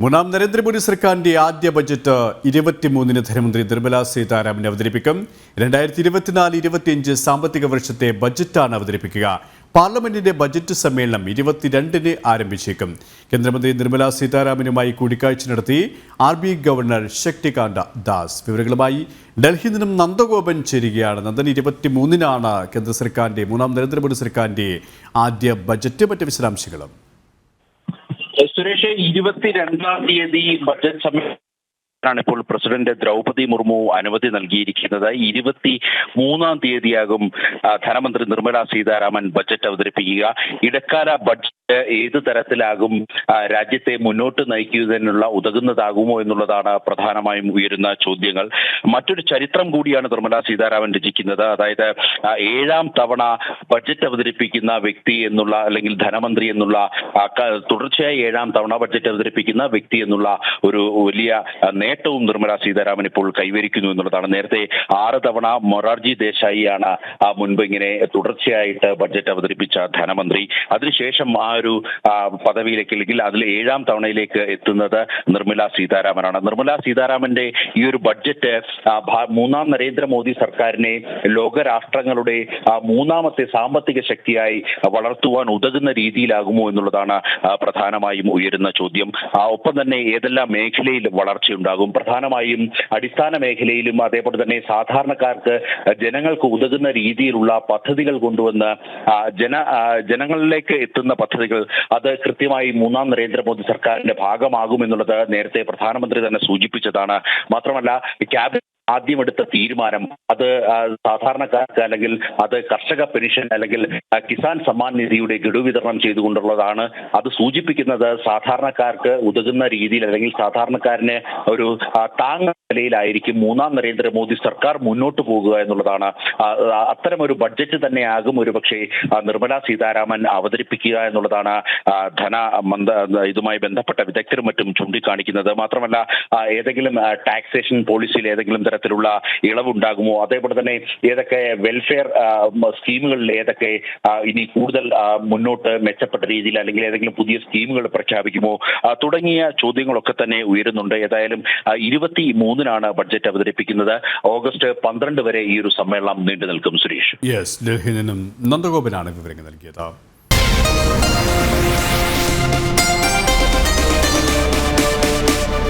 മൂന്നാം നരേന്ദ്രമോദി സർക്കാരിന്റെ ആദ്യ ബജറ്റ് ഇരുപത്തിമൂന്നിന് ധനമന്ത്രി നിർമ്മല സീതാരാമൻ അവതരിപ്പിക്കും. രണ്ടായിരത്തി ഇരുപത്തിനാല് ഇരുപത്തിയഞ്ച് സാമ്പത്തിക വർഷത്തെ ബജറ്റാണ് അവതരിപ്പിക്കുക. പാർലമെന്റിന്റെ ബജറ്റ് സമ്മേളനം ഇരുപത്തിരണ്ടിന് ആരംഭിച്ചേക്കും. കേന്ദ്രമന്ത്രി നിർമ്മല സീതാരാമനുമായി കൂടിക്കാഴ്ച നടത്തി R B governor Shaktikanta Das വിവരങ്ങളുമായി ഡൽഹിയിൽ നിന്നും നന്ദഗോപൻ ചേരുകയാണ്. നന്ദൻ ഇരുപത്തിമൂന്നിനാണ് കേന്ദ്ര സർക്കാരിന്റെ മൂന്നാം നരേന്ദ്രമോദി സർക്കാരിന്റെ ആദ്യ ബജറ്റ് മറ്റ് വിശദാംശങ്ങളും. സുരേഷ് ഇരുപത്തിരണ്ടാം തീയതി ബജറ്റ് സമ്മേളനം ാണ് ഇപ്പോൾ പ്രസിഡന്റ് ദ്രൗപതി മുർമു അനുമതി നൽകിയിരിക്കുന്നത്. ഇരുപത്തി മൂന്നാം തീയതിയാകും ധനമന്ത്രി നിർമ്മല സീതാരാമൻ ബജറ്റ് അവതരിപ്പിക്കുക. ഇടക്കാല ബഡ്ജറ്റ് ഏത് തരത്തിലാകും രാജ്യത്തെ മുന്നോട്ട് നയിക്കുന്നതിനുള്ള ഉതകുന്നതാകുമോ എന്നുള്ളതാണ് പ്രധാനമായും ഉയരുന്ന ചോദ്യങ്ങൾ. മറ്റൊരു ചരിത്രം കൂടിയാണ് നിർമ്മലാ സീതാരാമൻ രചിക്കുന്നത്. അതായത് ഏഴാം തവണ ബഡ്ജറ്റ് അവതരിപ്പിക്കുന്ന വ്യക്തി എന്നുള്ള അല്ലെങ്കിൽ ധനമന്ത്രി എന്നുള്ള തുടർച്ചയായി ഏഴാം തവണ ബഡ്ജറ്റ് അവതരിപ്പിക്കുന്ന വ്യക്തി എന്നുള്ള ഒരു വലിയ നേട്ടവും നിർമ്മലാ സീതാരാമൻ ഇപ്പോൾ കൈവരിക്കുന്നു എന്നുള്ളതാണ്. നേരത്തെ ആറ് തവണ മൊറാർജി ദേശായിയാണ് മുൻപ് ഇങ്ങനെ തുടർച്ചയായിട്ട് ബഡ്ജറ്റ് അവതരിപ്പിച്ച ധനമന്ത്രി. അതിനുശേഷം ആ ഒരു പദവിയിലേക്ക് അല്ലെങ്കിൽ അതിൽ ഏഴാം തവണയിലേക്ക് എത്തുന്നത് നിർമ്മല സീതാരാമനാണ്. നിർമ്മല സീതാരാമന്റെ ഈ ഒരു ബഡ്ജറ്റ് മൂന്നാം നരേന്ദ്രമോദി സർക്കാരിനെ ലോകരാഷ്ട്രങ്ങളുടെ മൂന്നാമത്തെ സാമ്പത്തിക ശക്തിയായി വളർത്തുവാൻ ഉതകുന്ന രീതിയിലാകുമോ എന്നുള്ളതാണ് പ്രധാനമായും ഉയരുന്ന ചോദ്യം. ഒപ്പം തന്നെ ഏതെല്ലാം മേഖലയിൽ വളർച്ചയുണ്ടാകും? പ്രധാനമായും അടിസ്ഥാന മേഖലയിലും അതേപോലെ തന്നെ സാധാരണക്കാർക്ക് ജനങ്ങൾക്ക് ഉതകുന്ന രീതിയിലുള്ള പദ്ധതികൾ കൊണ്ടുവന്ന് ജന ജനങ്ങളിലേക്ക് എത്തുന്ന പദ്ധതികൾ അത് കൃത്യമായി മൂന്നാം നരേന്ദ്രമോദി സർക്കാരിന്റെ ഭാഗമാകുമെന്നുള്ളത് നേരത്തെ പ്രധാനമന്ത്രി തന്നെ സൂചിപ്പിച്ചതാണ്. മാത്രമല്ല ക്യാബിനറ്റ് ആദ്യം എടുത്ത തീരുമാനം. അത് സാധാരണക്കാർക്ക് അല്ലെങ്കിൽ അത് കർഷക പെൻഷൻ അല്ലെങ്കിൽ കിസാൻ സമ്മാൻ നിധിയുടെ ഗഡു വിതരണം ചെയ്തുകൊണ്ടുള്ളതാണ്. അത് സൂചിപ്പിക്കുന്നത് സാധാരണക്കാർക്ക് ഉതകുന്ന രീതിയിൽ അല്ലെങ്കിൽ സാധാരണക്കാരന് ഒരു താങ്ങ നിലയിലായിരിക്കും മൂന്നാം നരേന്ദ്രമോദി സർക്കാർ മുന്നോട്ട് പോകുക എന്നുള്ളതാണ്. അത്തരം ഒരു ബഡ്ജറ്റ് തന്നെയാകും ഒരു പക്ഷേ നിർമ്മല സീതാരാമൻ അവതരിപ്പിക്കുക എന്നുള്ളതാണ് ധന മന്ദ ഇതുമായി ബന്ധപ്പെട്ട വിദഗ്ധരും മറ്റും ചൂണ്ടിക്കാണിക്കുന്നത്. മാത്രമല്ല ഏതെങ്കിലും ടാക്സേഷൻ പോളിസിയിൽ ഏതെങ്കിലും തരത്തിലുള്ള ഇളവുണ്ടാകുമോ? അതേപോലെ തന്നെ ഏതൊക്കെ വെൽഫെയർ സ്കീമുകളിൽ ഏതൊക്കെ ഇനി കൂടുതൽ മുന്നോട്ട് മെച്ചപ്പെട്ട രീതിയിൽ അല്ലെങ്കിൽ ഏതെങ്കിലും പുതിയ സ്കീമുകൾ പ്രഖ്യാപിക്കുമോ? തുടങ്ങിയ ചോദ്യങ്ങളൊക്കെ തന്നെ ഉയരുന്നുണ്ട്. ഏതായാലും ഇരുപത്തി മൂന്നിനാണ് ബഡ്ജറ്റ് അവതരിപ്പിക്കുന്നത്. ഓഗസ്റ്റ് പന്ത്രണ്ട് വരെ ഈ ഒരു സമ്മേളനം നീണ്ടു നിൽക്കും സുരേഷ് യെസ് നന്ദഗോപനാണ് വിവരങ്ങൾ നൽകിയത്.